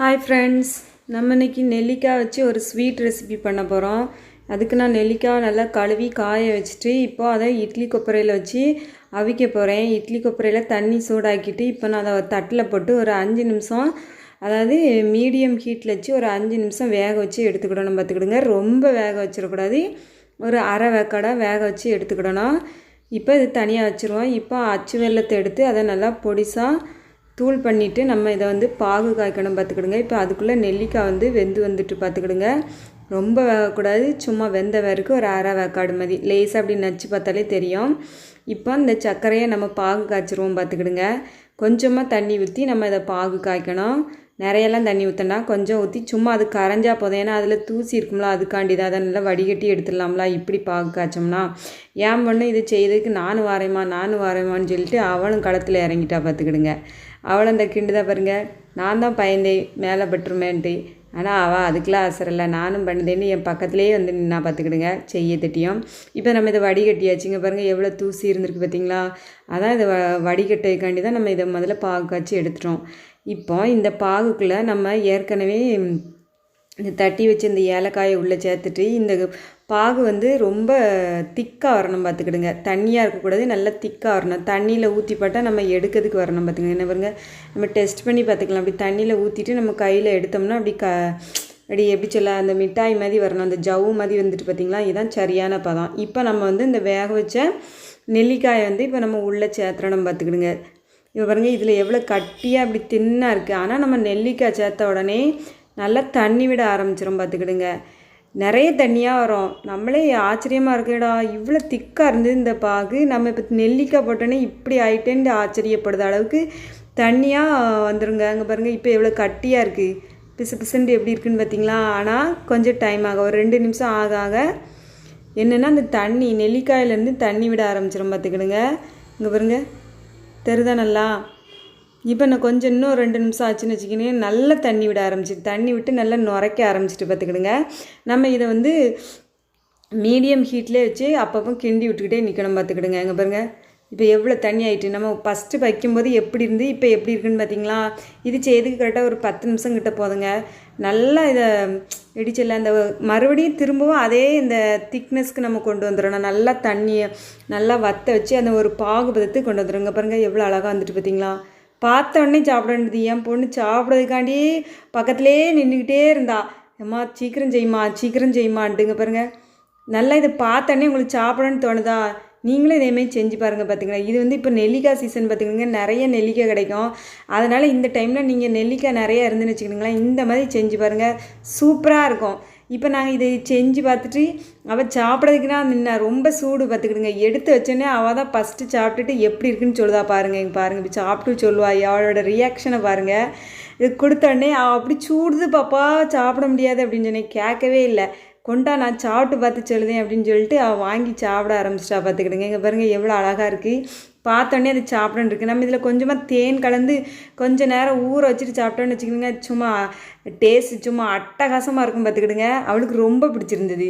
Hi friends நம்ம இன்றைக்கி நெல்லிக்காய் வச்சு ஒரு ஸ்வீட் ரெசிபி பண்ண போகிறோம் அதுக்கு நான் நெல்லிக்காய் நல்லா கழுவி காய வச்சுட்டு இப்போ அதை இட்லி கொப்பரையில் வச்சு அவிக்க போகிறேன் இட்லி கொப்பரையில் தண்ணி சூடாக்கிட்டு இப்போ நான் அதை தட்டில் போட்டு ஒரு அஞ்சு நிமிஷம் அதாவது மீடியம் ஹீட்டில் வச்சு ஒரு அஞ்சு நிமிஷம் வேக வச்சு எடுத்துக்கிடணும் பார்த்துக்கிடுங்க. ரொம்ப வேக வச்சிடக்கூடாது. ஒரு அரை வேக்காடாக வேக வச்சு எடுத்துக்கிடணும். இப்போ இது தனியாக வச்சுருவோம். இப்போ அச்சு வெள்ளத்தை எடுத்து அதை நல்லா பொடிசாக தூள் பண்ணிவிட்டு நம்ம இதை வந்து பாகு காய்க்கணும் பார்த்துக்கிடுங்க. இப்போ அதுக்குள்ளே நெல்லிக்காய் வந்து வெந்து வந்துட்டு பார்த்துக்கிடுங்க. ரொம்ப வேகக்கூடாது. சும்மா வெந்த வரைக்கும் ஒரு அரை வேக்காடு மாதிரி லேசாக அப்படி நச்சு பார்த்தாலே தெரியும். இப்போ இந்த சர்க்கரையை நம்ம பாகு காய்ச்சிருவோம் பார்த்துக்கிடுங்க. கொஞ்சமாக தண்ணி ஊற்றி நம்ம இதை பாகு காய்க்கணும். நிறையெல்லாம் தண்ணி ஊற்றினா கொஞ்சம் ஊற்றி சும்மா அது கரைஞ்சா போதும். ஏன்னா அதில் தூசி இருக்கும்ல அதுக்காண்டி தான் அதை நல்லா வடிகட்டி எடுத்துடலாம்ல இப்படி பாகு காய்ச்சோம்னா. ஏன் பொண்ணு இது செய்ததுக்கு நானும் வரேம்மா நானும் வரேம்மான்னு சொல்லிட்டு அவளும் களத்தில் இறங்கிட்டா பார்த்துக்கிடுங்க அவளும் அந்த கிண்டுதான் பாருங்க நான் தான் பயந்தேன் மேலே பட்டுருமேன்ட்டு. ஆனால் அவள் அதுக்கெலாம் அசரில்லை நானும் பண்ணுதேன்னு என் பக்கத்துலேயே வந்து நின்னா பார்த்துக்கிடுங்க செய்ய தட்டியும். இப்போ நம்ம இதை வடிகட்டியாச்சுங்க பாருங்கள் எவ்வளோ தூசி இருந்திருக்கு பார்த்தீங்களா அதான் இதை வ வடிகட்டைக்காண்டி தான் நம்ம இதை முதல்ல பாகு காய்ச்சி எடுத்துட்டோம். இப்போ இந்த பாகுக்குள்ளே நம்ம ஏற்கனவே இந்த தட்டி வச்சு இந்த ஏலக்காயை உள்ளே சேர்த்துட்டு இந்த பாகு வந்து ரொம்ப திக்காக வரணும் பார்த்துக்கிடுங்க. தண்ணியாக இருக்கக்கூடாது நல்லா திக்காக வரணும். தண்ணியில் ஊற்றி பார்த்தா நம்ம எடுக்கிறதுக்கு வரணும் பார்த்துக்கங்க. என்ன பாருங்க நம்ம டெஸ்ட் பண்ணி பார்த்துக்கலாம். அப்படி தண்ணியில் ஊற்றிட்டு நம்ம கையில் எடுத்தோம்னா அப்படி க அப்படி எப்படி சொல்ல அந்த மிட்டாய் மாதிரி வரணும். அந்த ஜவ்வு மாதிரி வந்துட்டு பார்த்திங்களா இதுதான் சரியான பதம். இப்போ நம்ம வந்து இந்த வேக வச்ச நெல்லிக்காயை வந்து இப்போ நம்ம உள்ளே சேர்த்துறணும் பார்த்துக்கிடுங்க. இப்போ பாருங்கள் இதில் எவ்வளோ கட்டியாக அப்படி தின்னாக இருக்குது. ஆனால் நம்ம நெல்லிக்காய் சேர்த்த உடனே நல்லா தண்ணி விட ஆரம்பிச்சிடும் பார்த்துக்கிடுங்க. நிறைய தண்ணியாக வரும். நம்மளே ஆச்சரியமாக இருக்கேடா இவ்வளோ திக்காக இருந்தது இந்த பாகு நம்ம இப்போ நெல்லிக்காய் போட்டோன்னே இப்படி ஆயிட்டேன்னு ஆச்சரியப்படுற அளவுக்கு தண்ணியாக வந்துருங்க. அங்கே பாருங்கள் இப்போ எவ்வளோ கட்டியாக இருக்குது பிசு பிசுண்டு எப்படி இருக்குன்னு பார்த்தீங்களா? ஆனால் கொஞ்சம் டைம் ஆகும் ஒரு ரெண்டு நிமிஷம் ஆக ஆக என்னென்னா அந்த தண்ணி நெல்லிக்காயிலேருந்து தண்ணி விட ஆரம்பிச்சிடும் பார்த்துக்கிடுங்க. இங்கே பாருங்க தெரிதா நல்லா இப்போ நான் கொஞ்சம் இன்னும் ரெண்டு நிமிஷம் ஆச்சுன்னு வச்சுக்கினேன். நல்லா தண்ணி விட ஆரம்பிச்சிட்டு தண்ணி விட்டு நல்லா நுரைக்க ஆரம்பிச்சிட்டு பார்த்துக்கிடுங்க நம்ம இதை வந்து மீடியம் ஹீட்லேயே வச்சு அப்பப்போ கிண்டி விட்டுக்கிட்டே நிற்கணும் பார்த்துக்கிடுங்க எங்கே பாருங்கள் இப்போ எவ்வளோ தண்ணி ஆகிட்டு நம்ம ஃபஸ்ட்டு வைக்கும்போது எப்படி இருந்து இப்போ எப்படி இருக்குன்னு பார்த்தீங்களா இது செய்துக்கு கரெக்டாக ஒரு பத்து நிமிஷம் கிட்ட போதுங்க. நல்லா இதை இடிச்சல அந்த மறுபடியும் திரும்பவும் அதே இந்த திக்னஸ்க்கு நம்ம கொண்டு வந்துடணும். நல்லா தண்ணியை நல்லா வற்ற வச்சு அந்த ஒரு பாகுபதத்துக்கு கொண்டு வந்துடுங்க பாருங்கள் எவ்வளோ அழகாக வந்துட்டு பார்த்தீங்களா பார்த்தோன்னே சாப்பிட வேண்டியது என் பொண்ணு சாப்பிட்றதுக்காண்டி பக்கத்துலேயே நின்றுக்கிட்டே இருந்தா. அம்மா சீக்கிரம் செய்யுமா சீக்கிரம் செய்யுமான்ட்டுங்க பாருங்கள் நல்லா இதை பார்த்தோன்னே உங்களுக்கு சாப்பிடணும்னு தோணுதா? நீங்களும் இதேமாரி செஞ்சு பாருங்கள் பார்த்துங்களா இது வந்து இப்போ நெல்லிக்காய் சீசன் பார்த்துக்கோங்க. நிறைய நெல்லிக்காய் கிடைக்கும். அதனால் இந்த டைமில் நீங்கள் நெல்லிக்காய் நிறைய இருந்துன்னு வச்சுக்கிங்களேன். இந்த மாதிரி செஞ்சு பாருங்கள் சூப்பராக இருக்கும். இப்போ நாங்கள் இதை செஞ்சு பார்த்துட்டு அவள் சாப்பிட்றதுக்குனா நின்னா ரொம்ப சூடு பார்த்துக்கிடுங்க. எடுத்து வச்சோன்னே அவள் தான் ஃபஸ்ட்டு சாப்பிட்டுட்டு எப்படி இருக்குன்னு சொல்லுதா பாருங்கள் இங்கே பாருங்கள் இப்போ சாப்பிட்டு சொல்லுவா அவளோட ரியாக்ஷனை பாருங்கள் இது கொடுத்தோடனே அவள் அப்படி சூடுது பாப்பா சாப்பிட முடியாது அப்படின்னு சொன்னேன். கேட்கவே இல்லை. கொண்டா நான் சாப்பிட்டு பார்த்து சொல்லுதேன் அப்படின்னு சொல்லிட்டு அவள் வாங்கி சாப்பிட ஆரம்பிச்சிட்டா பார்த்துக்கிடுங்க. இங்கே பாருங்கள் எவ்வளோ அழகாக இருக்குது பார்த்தோன்னே அது சாப்பிடன்னு இருக்குது நம்ம இதில் கொஞ்சமாக தேன் கலந்து கொஞ்சம் நேரம் ஊற வச்சுட்டு சாப்பிட்டோன்னு வச்சுக்கோங்க. சும்மா டேஸ்ட் சும்மா அட்டகாசமாக இருக்கும் பார்த்துக்கிடுங்க. அவளுக்கு ரொம்ப பிடிச்சிருந்தது.